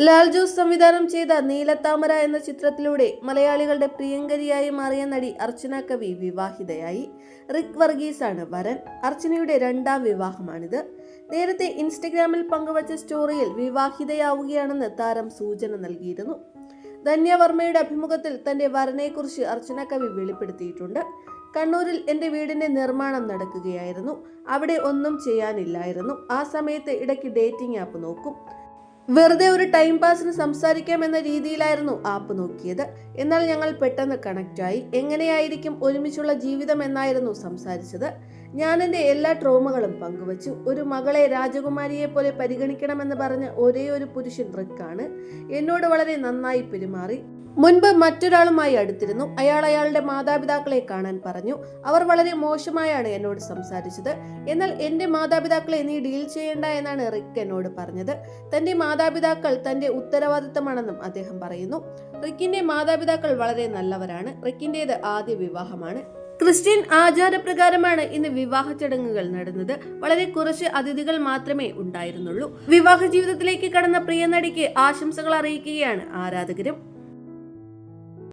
ലാൽ ജോസ് സംവിധാനം ചെയ്ത നീലത്താമര എന്ന ചിത്രത്തിലൂടെ മലയാളികളുടെ പ്രിയങ്കരിയായി മാറിയ നടി അർച്ചന കവി വിവാഹിതയായി. റിക് വർഗീസാണ് വരൻ. അർച്ചനയുടെ രണ്ടാം വിവാഹമാണിത്. നേരത്തെ ഇൻസ്റ്റഗ്രാമിൽ പങ്കുവച്ച സ്റ്റോറിയിൽ വിവാഹിതയാവുകയാണെന്ന് താരം സൂചന നൽകിയിരുന്നു. ധന്യവർമ്മയുടെ അഭിമുഖത്തിൽ തന്റെ വരനെക്കുറിച്ച് അർച്ചന കവി വെളിപ്പെടുത്തിയിട്ടുണ്ട്. കണ്ണൂരിൽ എന്റെ വീടിന്റെ നിർമ്മാണം നടക്കുകയായിരുന്നു. അവിടെ ഒന്നും ചെയ്യാനില്ലായിരുന്നു. ആ സമയത്ത് ഇടയ്ക്ക് ഡേറ്റിംഗ് ആപ്പ് നോക്കും. വെറുതെ ഒരു ടൈം പാസിന് സംസാരിക്കാം എന്ന രീതിയിലായിരുന്നു ആപ്പ് നോക്കിയത്. എന്നാൽ ഞങ്ങൾ പെട്ടെന്ന് കണക്റ്റായി എങ്ങനെയായിരിക്കും ഒരുമിച്ചുള്ള ജീവിതം എന്നായിരുന്നു സംസാരിച്ചത്. ഞാൻ എന്റെ എല്ലാ ട്രോമകളും പങ്കുവച്ചു. ഒരു മകളെ രാജകുമാരിയെ പോലെ പരിഗണിക്കണമെന്ന് പറഞ്ഞ ഒരേ ഒരു പുരുഷൻ റിക്കാണ് എന്നോട് വളരെ നന്നായി പെരുമാറി. മുൻപ് മറ്റൊരാളുമായി അടുത്തിരുന്നു. അയാൾ അയാളുടെ മാതാപിതാക്കളെ കാണാൻ പറഞ്ഞു. അവർ വളരെ മോശമായാണ് എന്നോട് സംസാരിച്ചത്. എന്നാൽ എന്റെ മാതാപിതാക്കളെ നീ ഡീൽ ചെയ്യേണ്ട എന്നാണ് റിക്ക് എന്നോട് പറഞ്ഞത്. തന്റെ മാതാപിതാക്കൾ തന്റെ ഉത്തരവാദിത്തമാണെന്നും അദ്ദേഹം പറയുന്നു. റിക്കിന്റെ മാതാപിതാക്കൾ വളരെ നല്ലവരാണ്. റിക്കിന്റേത് ആദ്യ വിവാഹമാണ്. ക്രിസ്ത്യൻ ആചാരപ്രകാരമാണ് ഇന്ന് വിവാഹ ചടങ്ങുകൾ നടന്നത്. വളരെ കുറച്ച് അതിഥികൾ മാത്രമേ ഉണ്ടായിരുന്നുള്ളൂ. വിവാഹ ജീവിതത്തിലേക്ക് കടന്ന പ്രിയ നടിക്ക് ആശംസകൾ അറിയിക്കുകയാണ് ആരാധകരും.